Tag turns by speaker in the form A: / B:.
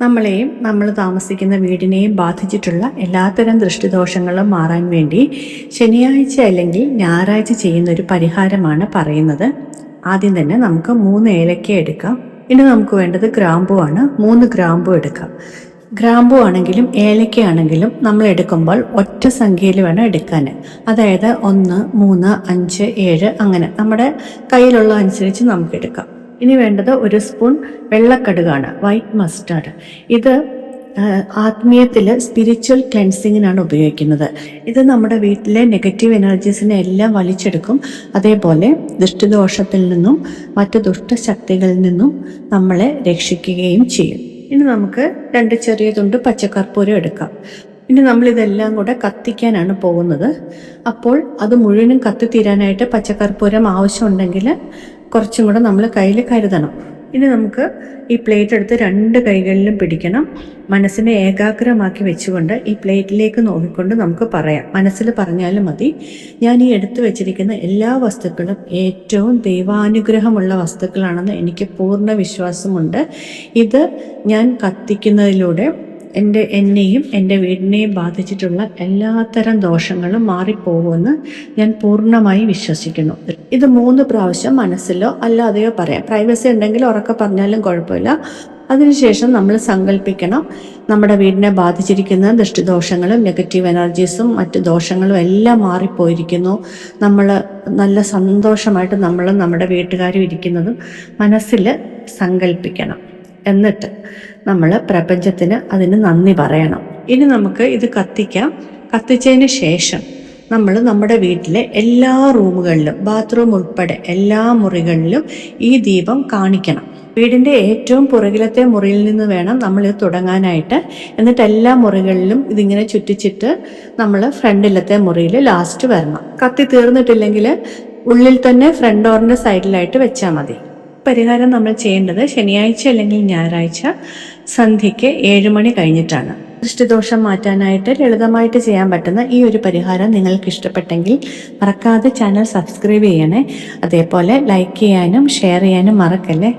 A: നമ്മളെയും നമ്മൾ താമസിക്കുന്ന വീടിനെയും ബാധിച്ചിട്ടുള്ള എല്ലാത്തരം ദൃഷ്ടിദോഷങ്ങളും മാറാൻ വേണ്ടി ശനിയാഴ്ച അല്ലെങ്കിൽ ഞായറാഴ്ച ചെയ്യുന്ന ഒരു പരിഹാരമാണ് പറയുന്നത്. ആദ്യം തന്നെ നമുക്ക് മൂന്ന് ഏലക്ക എടുക്കാം. ഇനി നമുക്ക് വേണ്ടത് ഗ്രാമ്പുവാണ് മൂന്ന് ഗ്രാമ്പു എടുക്കാം. ഗ്രാമ്പു ആണെങ്കിലും ഏലക്ക ആണെങ്കിലും നമ്മൾ എടുക്കുമ്പോൾ ഒറ്റ സംഖ്യയിൽ വേണം എടുക്കാൻ. അതായത് ഒന്ന് മൂന്ന് അഞ്ച് ഏഴ് അങ്ങനെ നമ്മുടെ കയ്യിലുള്ള അനുസരിച്ച് നമുക്ക് എടുക്കാം. ഇനി വേണ്ടത് ഒരു സ്പൂൺ വെള്ളക്കടുകാണ് വൈറ്റ് മസ്റ്റാർഡ് ഇത് ആത്മീയത്തിൽ സ്പിരിച്വൽ ക്ലെൻസിങ്ങിനാണ് ഉപയോഗിക്കുന്നത്. ഇത് നമ്മുടെ വീട്ടിലെ നെഗറ്റീവ് എനർജീസിനെ എല്ലാം വലിച്ചെടുക്കും. അതേപോലെ ദുഷ്ടദോഷത്തിൽ നിന്നും മറ്റ് ദുഷ്ടശക്തികളിൽ നിന്നും നമ്മളെ രക്ഷിക്കുകയും ചെയ്യും. ഇനി നമുക്ക് രണ്ട് ചെറിയ തുണ്ട് പച്ചക്കർപ്പൂരം എടുക്കാം. ഇനി നമ്മൾ ഇതെല്ലാം കൂടെ കത്തിക്കാനാണ് പോകുന്നത്. അപ്പോൾ അത് മുഴുവനും കത്തിത്തീരാനായിട്ട് പച്ചക്കർപ്പൂരം ആവശ്യമുണ്ടെങ്കിൽ കുറച്ചും കൂടെ നമ്മൾ കയ്യിൽ കരുതണം. ഇനി നമുക്ക് ഈ പ്ലേറ്റ് എടുത്ത് രണ്ട് കൈകളിലും പിടിക്കണം. മനസ്സിനെ ഏകാഗ്രമാക്കി വെച്ചുകൊണ്ട് ഈ പ്ലേറ്റിലേക്ക് നോക്കിക്കൊണ്ട് നമുക്ക് പറയാം. മനസ്സിൽ പറഞ്ഞാലും മതി ഞാൻ ഈ എടുത്തു വെച്ചിരിക്കുന്ന എല്ലാ വസ്തുക്കളും ഏറ്റവും ദൈവാനുഗ്രഹമുള്ള വസ്തുക്കളാണെന്ന് എനിക്ക് പൂർണ വിശ്വാസമുണ്ട്. ഇത് ഞാൻ കത്തിക്കുന്നതിലൂടെ എന്റെ എന്നെയും എന്റെ വീടിനെയും ബാധിച്ചിട്ടുള്ള എല്ലാത്തരം ദോഷങ്ങളും മാറിപ്പോകുമെന്ന് ഞാൻ പൂർണമായി വിശ്വസിക്കുന്നു. ഇത് മൂന്ന് പ്രാവശ്യം മനസ്സിലോ അല്ലാതെയോ പറയാം. പ്രൈവസി ഉണ്ടെങ്കിൽ ഉറക്കെ പറഞ്ഞാലും കുഴപ്പമില്ല. അതിനുശേഷം നമ്മൾ സങ്കല്പിക്കണം നമ്മുടെ വീടിനെ ബാധിച്ചിരിക്കുന്ന ദൃഷ്ടിദോഷങ്ങളും നെഗറ്റീവ് എനർജീസും മറ്റ് ദോഷങ്ങളും എല്ലാം മാറിപ്പോയിരിക്കുന്നു. നമ്മൾ നല്ല സന്തോഷമായിട്ട് നമ്മളും നമ്മുടെ വീട്ടുകാരും ഇരിക്കുന്നതും മനസ്സിൽ സങ്കല്പിക്കണം എന്നിട്ട് നമ്മൾ പ്രപഞ്ചത്തിന് അതിന് നന്ദി പറയണം. ഇനി നമുക്ക് ഇത് കത്തിക്കാം. കത്തിച്ചതിന് ശേഷം നമ്മൾ നമ്മുടെ വീട്ടിലെ എല്ലാ റൂമുകളിലും ബാത്റൂം ഉൾപ്പെടെ എല്ലാ മുറികളിലും ഈ ദീപം കാണിക്കണം. വീടിന്റെ ഏറ്റവും പുറകിലത്തെ മുറിയിൽ നിന്ന് വേണം നമ്മൾ ഇത് തുടങ്ങാനായിട്ട്. എന്നിട്ട് എല്ലാ മുറികളിലും ഇതിങ്ങനെ ചുറ്റിച്ചിട്ട് നമ്മൾ ഫ്രണ്ടിലത്തെ മുറിയിൽ ലാസ്റ്റ് വരണം. കത്തി തീർന്നിട്ടില്ലെങ്കിൽ ഉള്ളിൽ തന്നെ ഫ്രണ്ട് ഡോറിന്റെ സൈഡിലായിട്ട് വെച്ചാൽ മതി. പരിഹാരം നമ്മൾ ചെയ്യേണ്ടത് ശനിയാഴ്ച അല്ലെങ്കിൽ ഞായറാഴ്ച സന്ധ്യയ്ക്ക് ഏഴ് മണി കഴിഞ്ഞിട്ടാണ്. ദൃഷ്ടിദോഷം മാറ്റാനായിട്ട് ലളിതമായിട്ട് ചെയ്യാൻ പറ്റുന്ന ഈ ഒരു പരിഹാരം നിങ്ങൾക്ക് ഇഷ്ടപ്പെട്ടെങ്കിൽ മറക്കാതെ ചാനൽ സബ്സ്ക്രൈബ് ചെയ്യണേ. അതേപോലെ ലൈക്ക് ചെയ്യാനും ഷെയർ ചെയ്യാനും മറക്കല്ലേ?